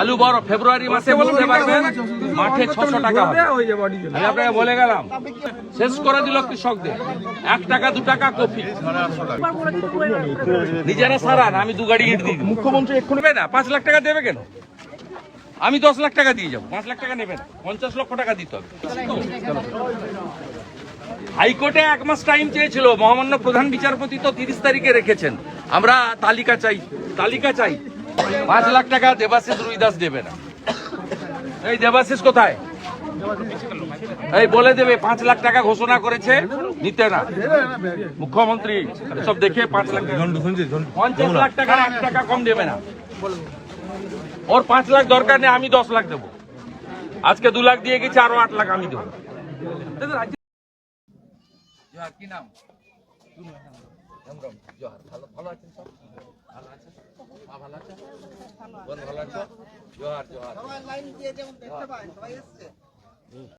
আলু বড় ফেব্রুয়ারি মাসে বুঝতে পারবেন মাঠে ছশো টাকা হবে। আমি আপনাকে বলে গেলাম। শেষ করে দিল কৃষকদের। এক টাকা দু টাকা কফি নিজেরা সারান আমি দু গাড়ি ইট দিই মুখ্যমন্ত্রী এক্ষুনি না পাঁচ লাখ টাকা দেবে কেন? আমি দশ লাখ টাকা দিয়ে যাব পাঁচ লাখ টাকা নেবেন পঞ্চাশ লক্ষ টাকা দিতে হবে। হাইকোর্টে এক মাস টাইম চেয়েছিল মহামান্য প্রধান বিচারপতি তো তিরিশ তারিখে রেখেছেন। আমরা তালিকা চাই তালিকা চাই। পাঁচ লাখ টাকা দেবাশিস রুইদাস দেবে না। এই দেবাশিস কোথায়? এই বলে দেবে পাঁচ লাখ টাকা ঘোষণা করেছে নিতে না। মুখ্যমন্ত্রী সব দেখে পাঁচ লাখ টাকা পঞ্চাশ লাখ টাকা এক টাকা কম দেবে না। ওর পাঁচ লাখ দরকার নেই আমি দশ লাখ দেবো। আজকে দু লাখ দিয়ে গেছি আরও আট লাখ আমি দেবো। কি নাম? জোহার ভালো ভালো আছেন সব ভালো আছেন মা ভালো আছে? বোন ভালো আছে? জোহার জোহার লাইন দিয়ে যেমন দেখতে পায় সবাই এসছে।